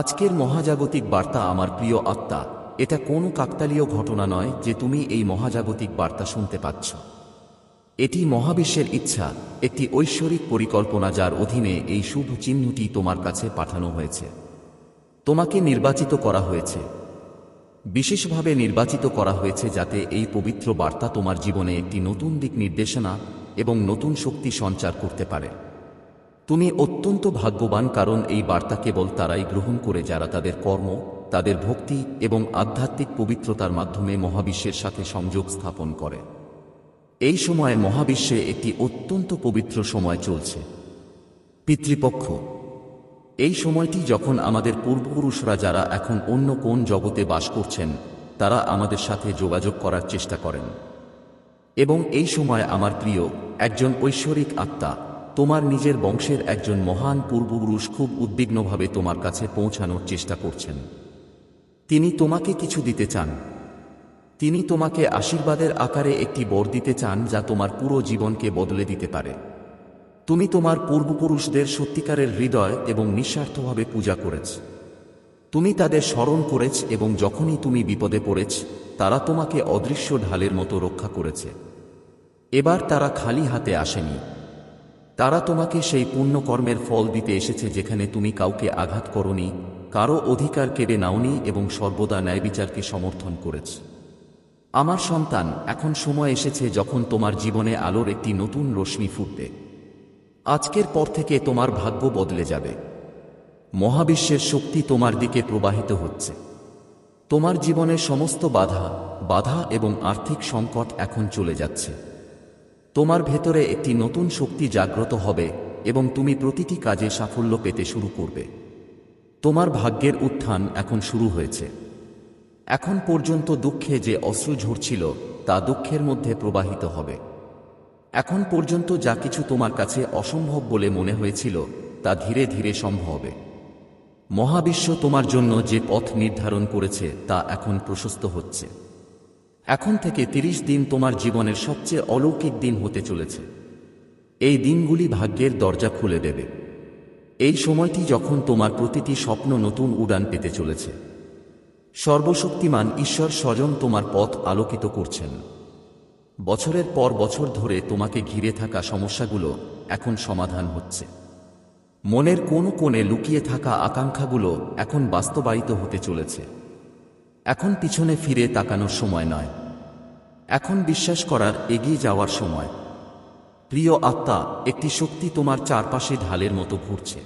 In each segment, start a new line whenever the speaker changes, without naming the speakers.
আজকের মহাজাগতিক বার্তা আমার প্রিয় আত্মা, এটা কোনো কাকতালীয় ঘটনা নয় যে তুমি এই মহাজাগতিক বার্তা শুনতে পাচ্ছ। এটি মহাবিশ্বের ইচ্ছা, একটি ঐশ্বরিক পরিকল্পনা যার অধীনে এই শুভ চিহ্নটি তোমার কাছে পাঠানো হয়েছে। তোমাকে নির্বাচিত করা হয়েছে। বিশেষভাবে নির্বাচিত করা হয়েছে যাতে এই পবিত্র বার্তা তোমার জীবনে একটি নতুন দিক নির্দেশনা এবং নতুন শক্তি সঞ্চার করতে পারে। তুমি অত্যন্ত ভাগ্যবান, কারণ এই বার্তা কেবল তারাই গ্রহণ করে যারা তাদের কর্ম, তাদের ভক্তি এবং আধ্যাত্মিক পবিত্রতার মাধ্যমে মহাবিশ্বের সাথে সংযোগ স্থাপন করে। এই সময়ে মহাবিশ্বে একটি অত্যন্ত পবিত্র সময় চলছে। পিতৃপক্ষ, এই সময়টি যখন আমাদের পূর্বপুরুষরা যারা এখন অন্য কোন জগতে বাস করছেন, তারা আমাদের সাথে যোগাযোগ করার চেষ্টা করেন। এবং এই সময় আমার প্রিয় একজন ঐশ্বরিক আত্মা তোমার নিজের বংশের একজন মহান পূর্বপুরুষ খুব উদ্বিগ্নভাবে তোমার কাছে পৌঁছানোর চেষ্টা করছেন। তিনি তোমাকে কিছু দিতে চান। তিনি তোমাকে আশীর্বাদের আকারে একটি বর দিতে চান যা তোমার পুরো জীবনকে বদলে দিতে পারে। তুমি তোমার পূর্বপুরুষদের সত্যিকারের হৃদয় এবং নিঃস্বার্থভাবে পূজা করেছ। তুমি তাদের স্মরণ করেছ এবং যখনই তুমি বিপদে পড়েছ, তারা তোমাকে অদৃশ্য ঢালের মতো রক্ষা করেছে। এবার তারা খালি হাতে আসেনি। তারা তোমাকে সেই পুণ্যকর্মের ফল দিতে এসেছে যেখানে তুমি কাউকে আঘাত করনি, কারও অধিকার কেড়ে নাওনি এবং সর্বদা ন্যায়বিচারকে সমর্থন করেছ। আমার সন্তান, এখন সময় এসেছে যখন তোমার জীবনে আলোর একটি নতুন রশ্মি ফুটবে। আজকের পর থেকে তোমার ভাগ্য বদলে যাবে। মহাবিশ্বের শক্তি তোমার দিকে প্রবাহিত হচ্ছে। তোমার জীবনের সমস্ত বাধা বাধা এবং আর্থিক সংকট এখন চলে যাচ্ছে। তোমার ভেতরে একটি নতুন শক্তি জাগ্রত হবে এবং তুমি প্রতিটি কাজে সাফল্য পেতে শুরু করবে। তোমার ভাগ্যের উত্থান এখন শুরু হয়েছে। এখন পর্যন্ত দুঃখে যে অশ্রু ঝরছিল, তা দুঃখের মধ্যে প্রবাহিত হবে। এখন পর্যন্ত যা কিছু তোমার কাছে অসম্ভব বলে মনে হয়েছিল, তা ধীরে ধীরে সম্ভব হবে। মহাবিশ্ব তোমার জন্য যে পথ নির্ধারণ করেছে, তা এখন প্রশস্ত হচ্ছে। এখন থেকে তিরিশ দিন তোমার জীবনের সবচেয়ে অলৌকিক দিন হতে চলেছে। এই দিনগুলি ভাগ্যের দরজা খুলে দেবে। এই সময়টি যখন তোমার প্রতিটি স্বপ্ন নতুন উড়ান পেতে চলেছে। সর্বশক্তিমান ঈশ্বর স্বজন তোমার পথ আলোকিত করছেন। বছরের পর বছর ধরে তোমাকে ঘিরে থাকা সমস্যাগুলো এখন সমাধান হচ্ছে। মনের কোন কোণে লুকিয়ে থাকা আকাঙ্ক্ষাগুলো এখন বাস্তবায়িত হতে চলেছে। এখন পিছনে ফিরে তাকানোর সময় নয়। এখন বিশ্বাস করার এগিয়ে যাওয়ার সময়। প্রিয় আত্মা, একটি শক্তি তোমার চারপাশে ঢালের মতো ঘুরছে।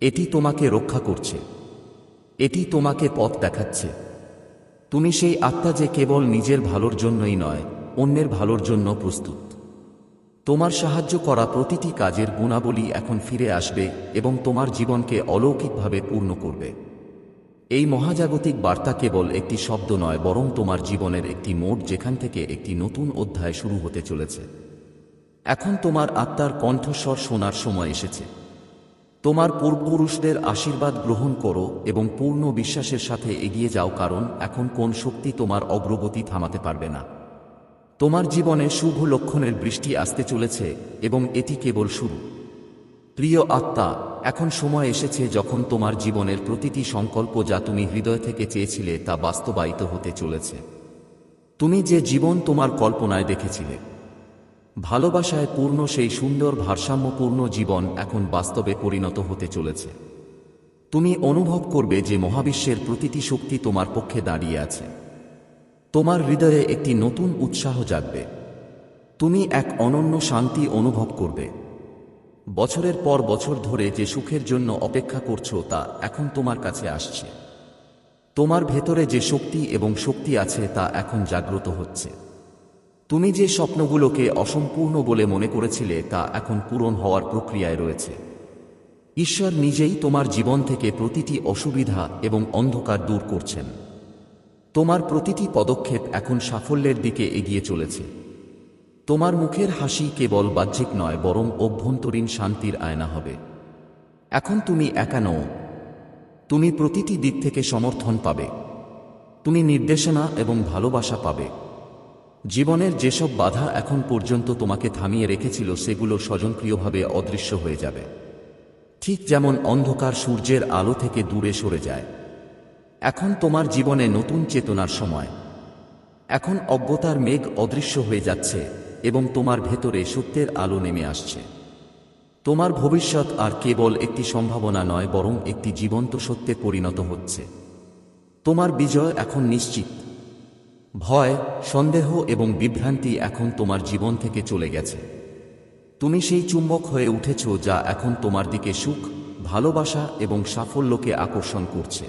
এটি তোমাকে রক্ষা করছে। এটি তোমাকে পথ দেখাচ্ছে। তুমি সেই আত্মা যে কেবল নিজের ভালোর জন্যই নয়, অন্যের ভালোর জন্য প্রস্তুত। তোমার সাহায্য করা প্রতিটি কাজের গুণাবলী এখন ফিরে আসবে এবং তোমার জীবনকে অলৌকিকভাবে পূর্ণ করবে। এই মহাজাগতিক বার্তা কেবল একটি শব্দ নয়, বরং তোমার জীবনের একটি মোড় যেখান থেকে একটি নতুন অধ্যায় শুরু হতে চলেছে। এখন তোমার আত্মার কণ্ঠস্বর শোনার সময় এসেছে। তোমার পূর্বপুরুষদের আশীর্বাদ গ্রহণ করো এবং পূর্ণ বিশ্বাসের সাথে এগিয়ে যাও, কারণ এখন কোন শক্তি তোমার অগ্রগতি থামাতে পারবে না। তোমার জীবনে শুভ লক্ষণের বৃষ্টি আসতে চলেছে এবং এটি কেবল শুরু। প্রিয় আত্মা, এখন সময় এসেছে যখন তোমার জীবনের প্রতিটি সংকল্প যা তুমি হৃদয় থেকে চেয়েছিলে তা বাস্তবায়িত হতে চলেছে। তুমি যে জীবন তোমার কল্পনায় দেখেছিলে। ভালোবাসায় পূর্ণ সেই সুন্দর ভারসাম্যপূর্ণ জীবন এখন বাস্তবে পরিণত হতে চলেছে। তুমি অনুভব করবে যে মহাবিশ্বের প্রতিটি শক্তি তোমার পক্ষে দাঁড়িয়ে আছে। তোমার হৃদয়ে একটি নতুন উৎসাহ জাগবে। তুমি এক অনন্য শান্তি অনুভব করবে। বছরের পর বছর ধরে যে সুখের জন্য অপেক্ষা করছ তা এখন তোমার কাছে আসছে। তোমার ভেতরে যে শক্তি এবং শক্তি আছে তা এখন জাগ্রত হচ্ছে। তুমি যে স্বপ্নগুলোকে অসম্পূর্ণ বলে মনে করেছিলে তা এখন পূরণ হওয়ার প্রক্রিয়ায় রয়েছে। ঈশ্বর নিজেই তোমার জীবন থেকে প্রতিটি অসুবিধা এবং অন্ধকার দূর করছেন। তোমার প্রতিটি পদক্ষেপ এখন সাফল্যের দিকে এগিয়ে চলেছে। তোমার মুখের হাসি কেবল বাহ্যিক নয়, বরং অভ্যন্তরীণ শান্তির আয়না হবে। এখন তুমি একা নও। তুমি প্রতিটি দিক থেকে সমর্থন পাবে। তুমি নির্দেশনা এবং ভালোবাসা পাবে। জীবনের যেসব বাধা এখন পর্যন্ত তোমাকে থামিয়ে রেখেছিল, সেগুলো স্বজনক্রিয়ভাবে অদৃশ্য হয়ে যাবে। ঠিক যেমন অন্ধকার সূর্যের আলো থেকে দূরে সরে যায়। এখন তোমার জীবনে নতুন চেতনার সময়। এখন অজ্ঞতার মেঘ অদৃশ্য হয়ে যাচ্ছে। এবং তোমার ভেতরে সত্যের আলো নেমে আসছে। তোমার ভবিষ্যৎ আর কেবল একটি সম্ভাবনা নয়, বরং একটি জীবন্ত সত্যে পরিণত হচ্ছে। তোমার বিজয় এখন নিশ্চিত। ভয়, সন্দেহ এবং বিভ্রান্তি এখন তোমার জীবন থেকে চলে গেছে। তুমি সেই চুম্বক হয়ে উঠেছ যা এখন তোমার দিকে সুখ, ভালোবাসা এবং সাফল্যকে আকর্ষণ করছে।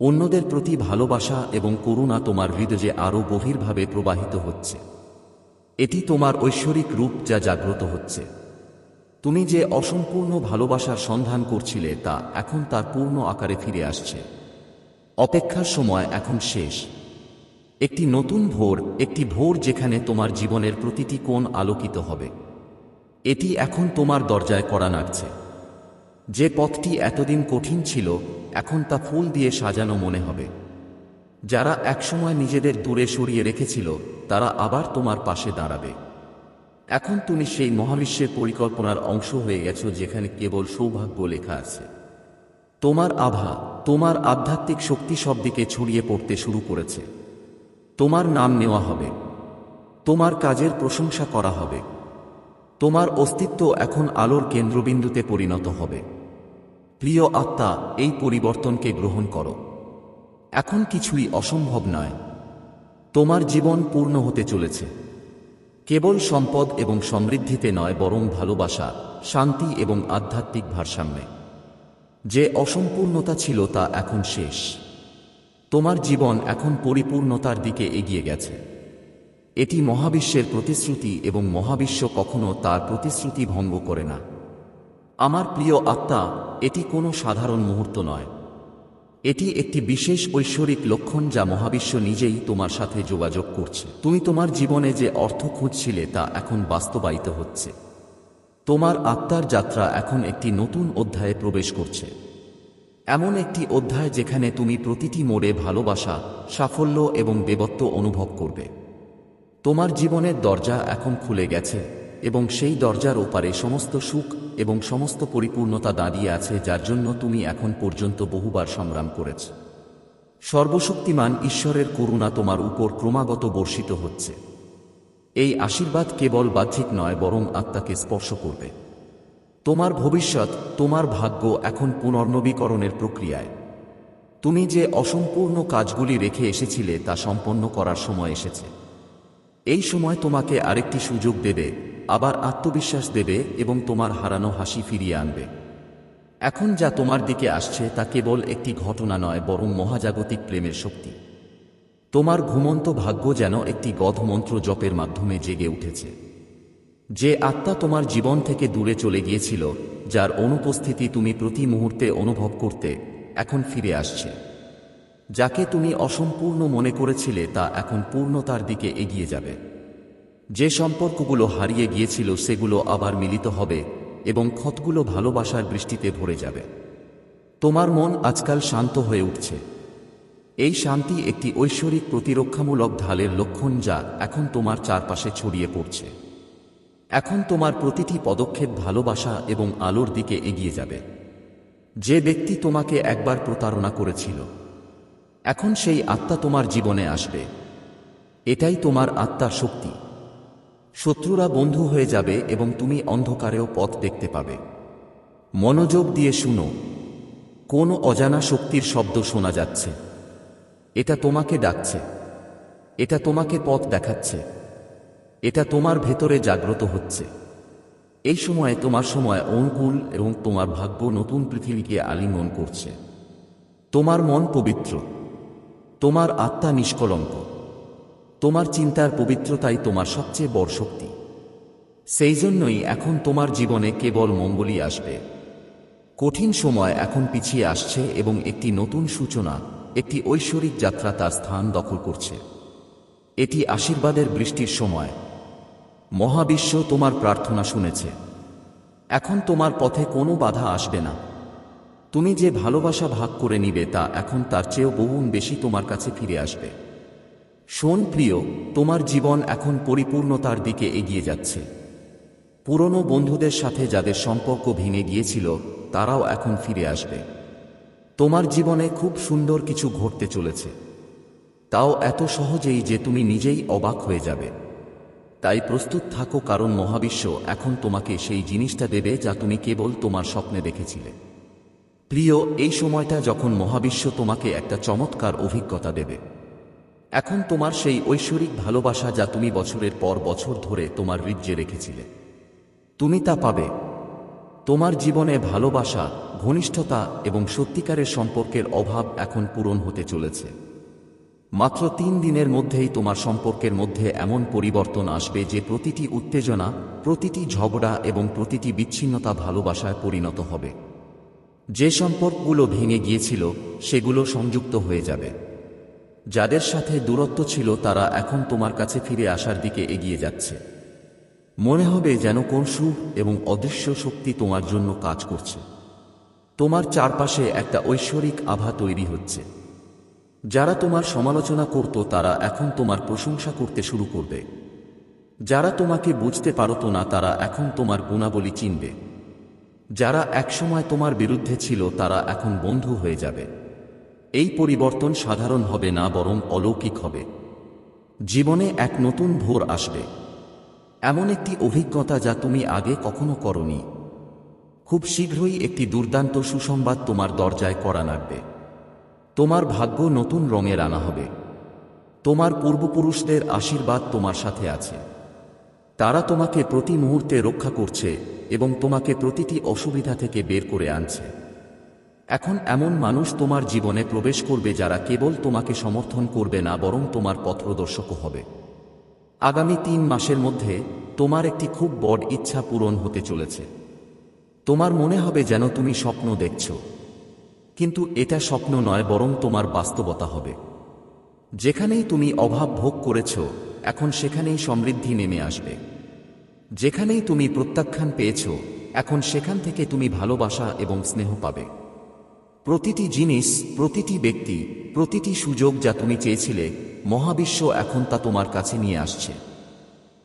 অন্যদের প্রতি ভালোবাসা এবং করুণা তোমার হৃদয়ে আরও গভীরভাবে প্রবাহিত হচ্ছে। এটি তোমার ঐশ্বরিক রূপ যা জাগ্রত হচ্ছে। তুমি যে অসম্পূর্ণ ভালোবাসার সন্ধান করছিলে, তা এখন তার পূর্ণ আকারে ফিরে আসছে। অপেক্ষার সময় এখন শেষ। একটি নতুন ভোর, একটি ভোর যেখানে তোমার জীবনের প্রতিটি কোণ আলোকিত হবে। এটি এখন তোমার দরজায় করা নাড়ছে। যে পথটি এতদিন কঠিন ছিল, এখন তা ফুল দিয়ে সাজানো মনে হবে। যারা একসময় নিজেদের দূরে সরিয়ে রেখেছিল, তারা আবার তোমার পাশে দাঁড়াবে। এখন তুমি সেই মহাবিশ্বের পরিকল্পনার অংশ হয়ে গেছো যেখানে কেবল সৌভাগ্য লেখা আছে। তোমার আভা, তোমার আধ্যাত্মিক শক্তি সব দিকে ছড়িয়ে পড়তে শুরু করেছে। তোমার নাম নেওয়া হবে। তোমার কাজের প্রশংসা করা হবে। তোমার অস্তিত্ব এখন আলোর কেন্দ্রবিন্দুতে পরিণত হবে। প্রিয় আত্মা, এই পরিবর্তনকে গ্রহণ করো। এখন কিছুই অসম্ভব নয়। তোমার জীবন পূর্ণ হতে চলেছে। কেবল সম্পদ এবং সমৃদ্ধিতে নয়, বরং ভালোবাসা, শান্তি এবং আধ্যাত্মিক ভারসাম্যে। যে অসম্পূর্ণতা ছিল তা এখন শেষ। তোমার জীবন এখন পরিপূর্ণতার দিকে এগিয়ে গেছে। এটি মহাবিশ্বের প্রতিশ্রুতি এবং মহাবিশ্ব কখনো তার প্রতিশ্রুতি ভঙ্গ করে না। আমার প্রিয় আত্মা, এটি কোনো সাধারণ মুহূর্ত নয়। এটি একটি বিশেষ ঐশ্বরিক লক্ষণ যা মহাবিশ্ব নিজেই তোমার সাথে যোগাযোগ করছে। তুমি তোমার জীবনে যে অর্থ খুঁজছিলে তা এখন বাস্তবায়িত হচ্ছে। তোমার আত্মার যাত্রা এখন একটি নতুন অধ্যায়ে প্রবেশ করছে। এমন একটি অধ্যায় যেখানে তুমি প্রতিটি মোড়ে ভালোবাসা, সাফল্য এবং দেবত্ব অনুভব করবে। তোমার জীবনের দরজা এখন খুলে গেছে এবং সেই দরজার ওপারে সমস্ত সুখ এবং সমস্ত পরিপূর্ণতা দাঁড়িয়ে আছে যার জন্য তুমি এখন পর্যন্ত বহুবার সংগ্রাম করেছ। সর্বশক্তিমান ঈশ্বরের করুণা তোমার উপর ক্রমাগত বর্ষিত হচ্ছে। এই আশীর্বাদ কেবল বাহ্যিক নয়, বরং আত্মাকে স্পর্শ করবে। তোমার ভবিষ্যৎ, তোমার ভাগ্য এখন পুনর্নবীকরণের প্রক্রিয়ায়। তুমি যে অসম্পূর্ণ কাজগুলি রেখে এসেছিলে তা সম্পন্ন করার সময় এসেছে। এই সময় তোমাকে আরেকটি সুযোগ দেবে আবার আত্মবিশ্বাস দেবে এবং তোমার হারানো হাসি ফিরিয়ে আনবে। এখন যা তোমার দিকে আসছে তা কেবল একটি ঘটনা নয়, বরং মহাজাগতিক প্রেমের শক্তি। তোমার ঘুমন্ত ভাগ্য যেন একটি গধমন্ত্র জপের মাধ্যমে জেগে উঠেছে। যে আত্মা তোমার জীবন থেকে দূরে চলে গিয়েছিল, যার অনুপস্থিতি তুমি প্রতি মুহূর্তে অনুভব করতে এখন ফিরে আসছে। যাকে তুমি অসম্পূর্ণ মনে করেছিলে তা এখন পূর্ণতার দিকে এগিয়ে যাবে। যে সম্পর্কগুলো হারিয়ে গিয়েছিল সেগুলো আবার মিলিত হবে এবং ক্ষতগুলো ভালোবাসার বৃষ্টিতে ভরে যাবে। তোমার মন আজকাল শান্ত হয়ে উঠছে। এই শান্তি একটি ঐশ্বরিক প্রতিরক্ষামূলক ঢালের লক্ষণ যা এখন তোমার চারপাশে ছড়িয়ে পড়ছে। এখন তোমার প্রতিটি পদক্ষেপ ভালোবাসা এবং আলোর দিকে এগিয়ে যাবে। যে ব্যক্তি তোমাকে একবার প্রতারণা করেছিল, এখন সেই আত্মা তোমার জীবনে আসবে। এটাই তোমার আত্মার শক্তি। শত্রুরা বন্ধু হয়ে যাবে এবং তুমি অন্ধকারেও পথ দেখতে পাবে। মনোযোগ দিয়ে শুনো। কোন অজানা শক্তির শব্দ শোনা যাচ্ছে। এটা তোমাকে ডাকছে। এটা তোমাকে পথ দেখাচ্ছে। এটা তোমার ভেতরে জাগ্রত হচ্ছে। এই সময়ে তোমার সময় অনুকূল এবং তোমার ভাগ্য নতুন পৃথিবীকে আলিঙ্গন করছে। তোমার মন পবিত্র। তোমার আত্মা নিষ্কলঙ্ক। তোমার চিন্তার পবিত্রতাই তোমার সবচেয়ে বড় শক্তি। সেই জন্যই এখন তোমার জীবনে কেবল মঙ্গলই আসবে। কঠিন সময় এখন পিছিয়ে আসছে এবং একটি নতুন সূচনা, একটি ঐশ্বরিক যাত্রা তার স্থান দখল করছে। এটি আশীর্বাদের বৃষ্টির সময়। মহাবিশ্ব তোমার প্রার্থনা শুনেছে। এখন তোমার পথে কোনো বাধা আসবে না। তুমি যে ভালোবাসা ভাগ করে নিবে তা এখন তার চেয়েও বহুগুণ বেশি তোমার কাছে ফিরে আসবে। শোন প্রিয়, তোমার জীবন এখন পরিপূর্ণতার দিকে এগিয়ে যাচ্ছে। পুরনো বন্ধুদের সাথে যাদের সম্পর্ক ভেঙে গিয়েছিল, তারাও এখন ফিরে আসবে। তোমার জীবনে খুব সুন্দর কিছু ঘটতে চলেছে। তাও এত সহজেই যে তুমি নিজেই অবাক হয়ে যাবে। তাই প্রস্তুত থাকো কারণ মহাবিশ্ব এখন তোমাকে সেই জিনিসটা দেবে যা তুমি কেবল তোমার স্বপ্নে দেখেছিলে। প্রিয়, এই সময়টা যখন মহাবিশ্ব তোমাকে একটা চমৎকার অভিজ্ঞতা দেবে। এখন তোমার সেই ঐশ্বরিক ভালোবাসা যা তুমি বছরের পর বছর ধরে তোমার হৃদ্যে রেখেছিলে। তুমি তা পাবে। তোমার জীবনে ভালোবাসা, ঘনিষ্ঠতা এবং সত্যিকারের সম্পর্কের অভাব এখন পূরণ হতে চলেছে। মাত্র তিন দিনের মধ্যেই তোমার সম্পর্কের মধ্যে এমন পরিবর্তন আসবে যে প্রতিটি উত্তেজনা, প্রতিটি ঝগড়া এবং প্রতিটি বিচ্ছিন্নতা ভালোবাসায় পরিণত হবে। যে সম্পর্কগুলো ভেঙে গিয়েছিল, সেগুলো সংযুক্ত হয়ে যাবে। যাদের সাথে দূরত্ব ছিল তারা এখন তোমার কাছে ফিরে আসার দিকে এগিয়ে যাচ্ছে। মনে হবে যেন কোন সুখ এবং অদৃশ্য শক্তি তোমার জন্য কাজ করছে। তোমার চারপাশে একটা ঐশ্বরিক আভা তৈরি হচ্ছে। যারা তোমার সমালোচনা করত, তারা এখন তোমার প্রশংসা করতে শুরু করবে। যারা তোমাকে বুঝতে পারত না, তারা এখন তোমার গুণাবলী চিনবে। যারা একসময় তোমার বিরুদ্ধে ছিল, তারা এখন বন্ধু হয়ে যাবে। এই পরিবর্তন সাধারণ হবে না, বরং অলৌকিক হবে। জীবনে এক নতুন ভোর আসবে। এমন একটি অভিজ্ঞতা যা তুমি আগে কখনো করনি। খুব শীঘ্রই একটি দুর্দান্ত সুসংবাদ তোমার দরজায় করা নাড়বে তোমার ভাগ্য নতুন রঙের আনা হবে। তোমার পূর্বপুরুষদের আশীর্বাদ তোমার সাথে আছে। তারা তোমাকে প্রতি মুহূর্তে রক্ষা করছে এবং তোমাকে প্রতিটি অসুবিধা থেকে বের করে আনছে। এখন এমন মানুষ তোমার জীবনে প্রবেশ করবে যারা কেবল তোমাকে সমর্থন করবে না, বরং তোমার পথপ্রদর্শকও হবে। আগামী তিন মাসের মধ্যে তোমার একটি খুব বড় ইচ্ছা পূরণ হতে চলেছে। তোমার মনে হবে যেন তুমি স্বপ্ন দেখছ। কিন্তু এটা স্বপ্ন নয়, বরং তোমার বাস্তবতা হবে। যেখানেই তুমি অভাব ভোগ করেছ, এখন সেখানেই সমৃদ্ধি নেমে আসবে। যেখানেই তুমি প্রত্যাখ্যান পেয়েছ, এখন সেখান থেকে তুমি ভালোবাসা এবং স্নেহ পাবে। প্রতিটি জিনিস, প্রতিটি ব্যক্তি, প্রতিটি সুযোগ যা তুমি চেয়েছিলে, মহাবিশ্ব এখন তা তোমার কাছে নিয়ে আসছে।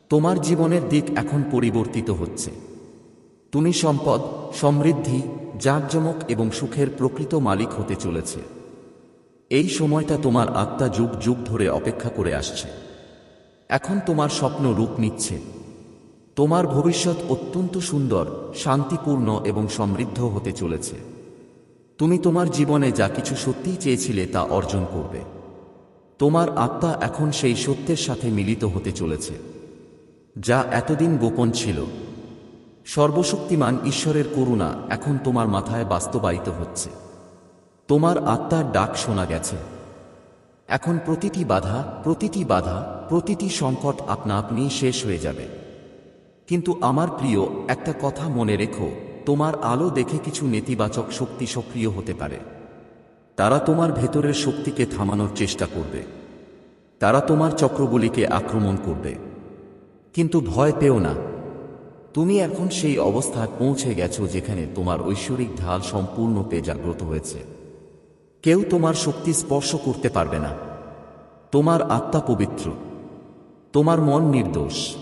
তোমার জীবনের দিক এখন পরিবর্তিত হচ্ছে। তুমি সম্পদ, সমৃদ্ধি, জাঁকজমক এবং সুখের প্রকৃত মালিক হতে চলেছে। এই সময়টা তোমার আত্মা যুগ যুগ ধরে অপেক্ষা করে আসছে। এখন তোমার স্বপ্ন রূপ নিচ্ছে। তোমার ভবিষ্যৎ অত্যন্ত সুন্দর, শান্তিপূর্ণ এবং সমৃদ্ধ হতে চলেছে। তুমি তোমার জীবনে যা কিছু সত্যিই চেয়েছিলে তা অর্জন করবে। তোমার আত্মা এখন সেই সত্যের সাথে মিলিত হতে চলেছে, যা এতদিন গোপন ছিল। সর্বশক্তিমান ঈশ্বরের করুণা এখন তোমার মাথায় বাস্তবায়িত হচ্ছে। তোমার আত্মার ডাক শোনা গেছে। এখন প্রতিটি বাধা প্রতিটি বাধা, প্রতিটি সংকট আপনা আপনি শেষ হয়ে যাবে। কিন্তু আমার প্রিয়, একটা কথা মনে রেখো তোমার আলো দেখে কিছু নেতিবাচক শক্তি সক্রিয় হতে পারে। তারা তোমার ভেতরের শক্তিকে থামানোর চেষ্টা করবে। তারা তোমার চক্রগুলিকে আক্রমণ করবে। কিন্তু ভয় পেও না। তুমি এখন সেই অবস্থায় পৌঁছে গেছো যেখানে তোমার ঐশ্বরিক ঢাল সম্পূর্ণতে জাগ্রত হয়েছে। কেউ তোমার শক্তি স্পর্শ করতে পারবে না। তোমার আত্মা পবিত্র। তোমার মন নির্দোষ।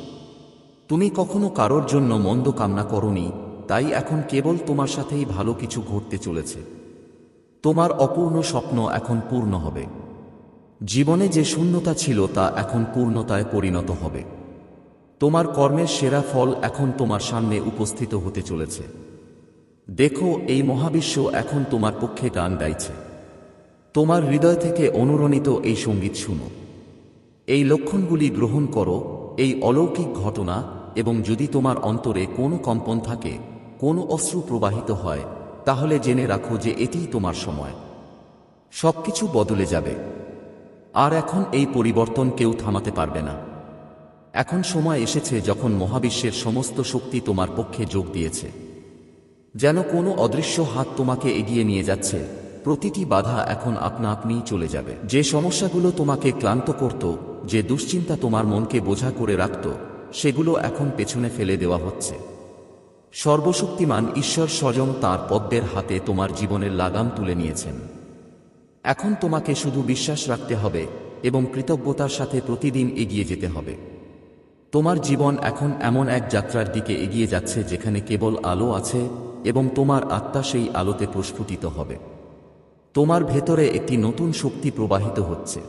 তুমি কখনো কারোর জন্য মন্দ কামনা করনি তাই এখন কেবল তোমার সাথেই ভালো কিছু ঘটতে চলেছে। তোমার অপূর্ণ স্বপ্ন এখন পূর্ণ হবে। জীবনে যে শূন্যতা ছিল তা এখন পূর্ণতায় পরিণত হবে। তোমার কর্মের সেরা ফল এখন তোমার সামনে উপস্থিত হতে চলেছে। দেখো, এই মহাবিশ্ব এখন তোমার পক্ষে গান গাইছে। তোমার হৃদয় থেকে অনুরণিত এই সংগীত শুনো। এই লক্ষণগুলি গ্রহণ করো, এই অলৌকিক ঘটনা, এবং যদি তোমার অন্তরে কোনো কম্পন থাকে কোনো অশ্রু প্রবাহিত হয়, তাহলে জেনে রাখো যে এটিই তোমার সময়। সবকিছু বদলে যাবে। আর এখন এই পরিবর্তন কেউ থামাতে পারবে না। এখন সময় এসেছে যখন মহাবিশ্বের সমস্ত শক্তি তোমার পক্ষে যোগ দিয়েছে। যেন কোনো অদৃশ্য হাত তোমাকে এগিয়ে নিয়ে যাচ্ছে, প্রতিটি বাধা এখন আপনা আপনিই চলে যাবে। যে সমস্যাগুলো তোমাকে ক্লান্ত করত, যে দুশ্চিন্তা তোমার মনকে বোঝা করে রাখত, সেগুলো এখন পেছনে ফেলে দেওয়া হচ্ছে। সর্বশক্তিমান ঈশ্বর স্বয়ং তার পদ্মের হাতে তোমার জীবনের লাগাম তুলে নিয়েছেন। এখন তোমাকে শুধু বিশ্বাস রাখতে হবে এবং কৃতজ্ঞতার সাথে প্রতিদিন এগিয়ে যেতে হবে। তোমার জীবন এখন এমন এক যাত্রার দিকে এগিয়ে যাচ্ছে যেখানে কেবল আলো আছে এবং তোমার আত্মা সেই আলোতে প্রস্ফুটিত হবে। তোমার ভেতরে একটি নতুন শক্তি প্রবাহিত হচ্ছে।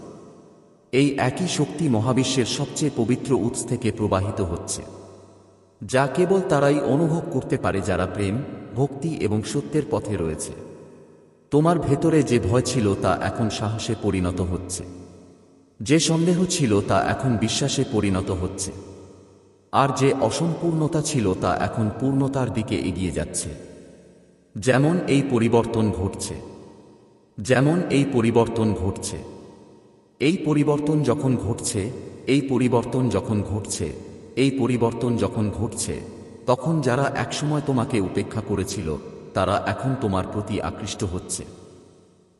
এই একই শক্তি মহাবিশ্বের সবচেয়ে পবিত্র উৎস থেকে প্রবাহিত হচ্ছে। যা কেবল তারাই অনুভব করতে পারে যারা প্রেম, ভক্তি এবং সত্যের পথে রয়েছে। তোমার ভেতরে যে ভয় ছিল তা এখন সাহসে পরিণত হচ্ছে। যে সন্দেহ ছিল তা এখন বিশ্বাসে পরিণত হচ্ছে। আর যে অসম্পূর্ণতা ছিল তা এখন পূর্ণতার দিকে এগিয়ে যাচ্ছে। যেমন এই পরিবর্তন ঘটছে। যেমন এই পরিবর্তন ঘটছে। এই পরিবর্তন যখন ঘটছে, এই পরিবর্তন যখন ঘটছে এই পরিবর্তন যখন ঘটছে, তখন যারা একসময় তোমাকে উপেক্ষা করেছিল, তারা এখন তোমার প্রতি আকৃষ্ট হচ্ছে।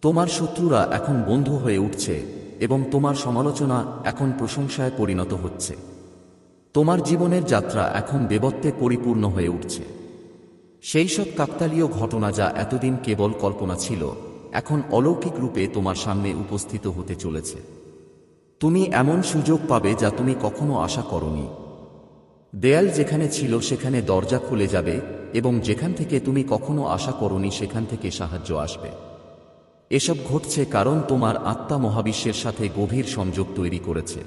তোমার শত্রুরা এখন বন্ধু হয়ে উঠছে এবং তোমার সমালোচনা এখন প্রশংসায় পরিণত হচ্ছে। তোমার জীবনের যাত্রা এখন দেবত্বে পরিপূর্ণ হয়ে উঠছে। সেই সব কাকতালীয় ঘটনা যা এতদিন কেবল কল্পনা ছিল, এখন অলৌকিক রূপে তোমার সামনে উপস্থিত হতে চলেছে। তুমি এমন সুযোগ পাবে যা তুমি কখনো আশা করনি। দেয়াল যেখানে ছিল সেখানে দরজা খুলে যাবে এবং যেখান থেকে তুমি কখনো আশা করনি সেখান থেকে সাহায্য আসবে। এসব ঘটছে কারণ তোমার আত্মা মহাবিশ্বের সাথে গভীর সংযোগ তৈরি করেছে।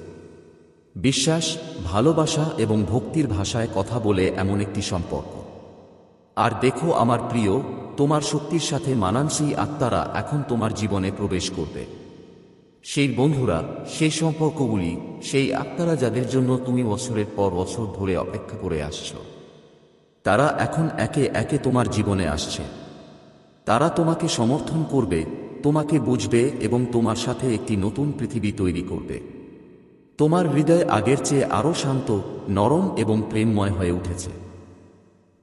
বিশ্বাস, ভালোবাসা এবং ভক্তির ভাষায় কথা বলে এমন একটি সম্পর্ক। আর দেখো আমার প্রিয়, তোমার শক্তির সাথে মানানসই আত্মারা এখন তোমার জীবনে প্রবেশ করবে। সেই বন্ধুরা, সেই সম্পর্কগুলি, সেই আত্মারা যাদের জন্য তুমি বছরের পর বছর ধরে অপেক্ষা করে আসছ। তারা এখন একে একে তোমার জীবনে আসছে। তারা তোমাকে সমর্থন করবে, তোমাকে বুঝবে এবং তোমার সাথে একটি নতুন পৃথিবী তৈরি করবে। তোমার হৃদয় আগের চেয়ে আরও শান্ত, নরম এবং প্রেমময় হয়ে উঠেছে।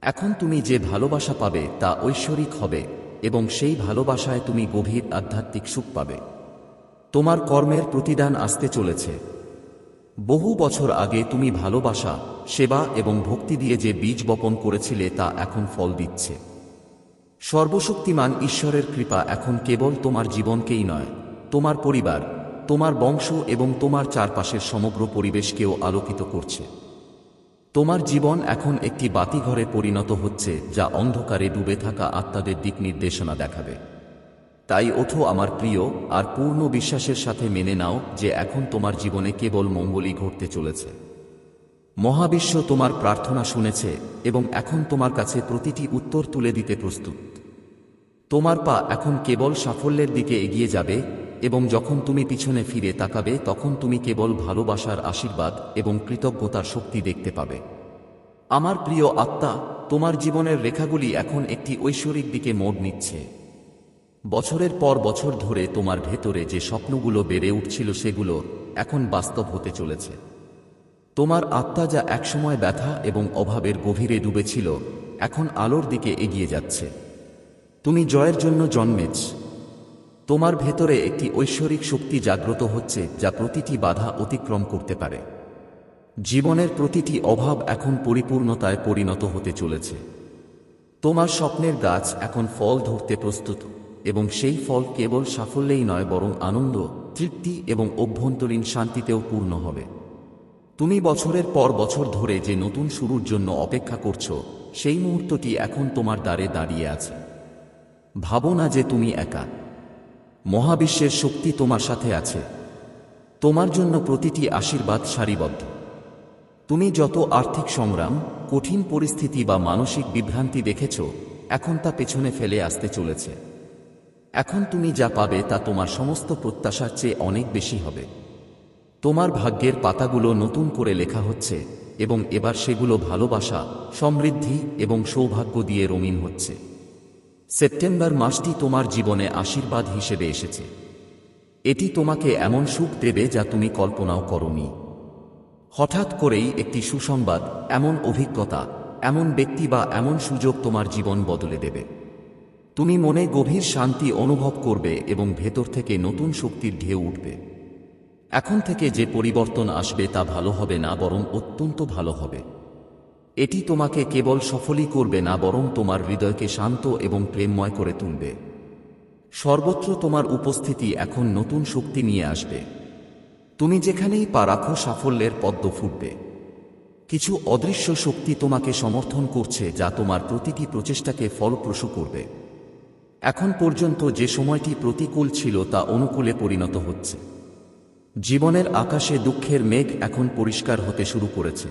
এখন তুমি যে ভালোবাসা পাবে তা ঐশ্বরিক হবে এবং সেই ভালোবাসায় তুমি গভীর আধ্যাত্মিক সুখ পাবে। তোমার কর্মের প্রতিদান আসতে চলেছে। বহু বছর আগে তুমি ভালোবাসা, সেবা এবং ভক্তি দিয়ে যে বীজ বপন করেছিলে তা এখন ফল দিচ্ছে। সর্বশক্তিমান ঈশ্বরের কৃপা এখন কেবল তোমার জীবনকেই নয়, তোমার পরিবার, তোমার বংশ এবং তোমার চারপাশের সমগ্র পরিবেশকেও আলোকিত করছে। তোমার জীবন এখন একটি বাতিঘরে পরিণত হচ্ছে যা অন্ধকারে ডুবে থাকা আত্মাদের দিক নির্দেশনা দেখাবে। তাই ওঠো আমার প্রিয়, আর পূর্ণ বিশ্বাসের সাথে মেনে নাও যে এখন তোমার জীবনে কেবল মঙ্গলই ঘটতে চলেছে। মহাবিশ্ব তোমার প্রার্থনা শুনেছে এবং এখন তোমার কাছে প্রতিটি উত্তর তুলে দিতে প্রস্তুত। তোমার পা এখন কেবল সাফল্যের দিকে এগিয়ে যাবে এবং যখন তুমি পিছনে ফিরে তাকাবে তখন তুমি কেবল ভালোবাসার আশীর্বাদ এবং কৃতজ্ঞতার শক্তি দেখতে পাবে। আমার প্রিয় আত্মা, তোমার জীবনের রেখাগুলি এখন একটি ঐশ্বরিক দিকে মোড় নিচ্ছে। বছরের পর বছর ধরে তোমার ভেতরে যে স্বপ্নগুলো বেড়ে উঠছিল সেগুলো এখন বাস্তব হতে চলেছে। তোমার আত্মা যা একসময় ব্যথা এবং অভাবের গভীরে ডুবেছিল, এখন আলোর দিকে এগিয়ে যাচ্ছে। তুমি জয়ের জন্য জন্মেছ। তোমার ভেতরে একটি ঐশ্বরিক শক্তি জাগ্রত হচ্ছে যা প্রতিটি বাধা অতিক্রম করতে পারে। জীবনের প্রতিটি অভাব এখন পরিপূর্ণতায় পরিণত হতে চলেছে। তোমার স্বপ্নের গাছ এখন ফল ধরতে প্রস্তুত। এবং সেই ফল কেবল সাফল্যেই নয়, বরং আনন্দ, তৃপ্তি এবং অভ্যন্তরীণ শান্তিতেও পূর্ণ হবে। তুমি বছরের পর বছর ধরে যে নতুন শুরুর জন্য অপেক্ষা করছ, সেই মুহূর্তটি এখন তোমার দ্বারে দাঁড়িয়ে আছে। ভাবো না যে তুমি একা। মহাবিশ্বের শক্তি তোমার সাথে আছে। তোমার জন্য প্রতিটি আশীর্বাদ সারিবদ্ধ। তুমি যত আর্থিক সংগ্রাম, কঠিন পরিস্থিতি বা মানসিক বিভ্রান্তি দেখেছ, এখন তা পেছনে ফেলে আসতে চলেছে। এখন তুমি যা পাবে তা তোমার সমস্ত প্রত্যাশার চেয়ে অনেক বেশি হবে। তোমার ভাগ্যের পাতাগুলো নতুন করে লেখা হচ্ছে এবং এবার সেগুলো ভালোবাসা, সমৃদ্ধি এবং সৌভাগ্য দিয়ে রঙিন হচ্ছে। সেপ্টেম্বর মাসটি তোমার জীবনে আশীর্বাদ হিসেবে এসেছে। এটি তোমাকে এমন সুখ দেবে যা তুমি কল্পনাও করনি। হঠাৎ করেই একটি সুসংবাদ, এমন অভিজ্ঞতা, এমন ব্যক্তি বা এমন সুযোগ তোমার জীবন বদলে দেবে। তুমি মনে গভীর শান্তি অনুভব করবে এবং ভেতর থেকে নতুন শক্তির ঢেউ উঠবে। এখন থেকে যে পরিবর্তন আসবে তা ভালো হবে না বরং অত্যন্ত ভালো হবে। এটি তোমাকে কেবল সফলই করবে না বরং তোমার হৃদয়কে শান্ত এবং প্রেমময় করে তুলবে। সর্বত্র তোমার উপস্থিতি এখন নতুন শক্তি নিয়ে আসবে। তুমি যেখানেই পা রাখো সাফল্যের পদ্ম ফুটবে। কিছু অদৃশ্য শক্তি তোমাকে সমর্থন করছে যা তোমার প্রতিটি প্রচেষ্টাকে ফলপ্রসূ করবে। এখন পর্যন্ত যে সময়টি প্রতিকূল ছিল তা অনুকূলে পরিণত হচ্ছে। জীবনের আকাশে দুঃখের মেঘ এখন পরিষ্কার হতে শুরু করেছে।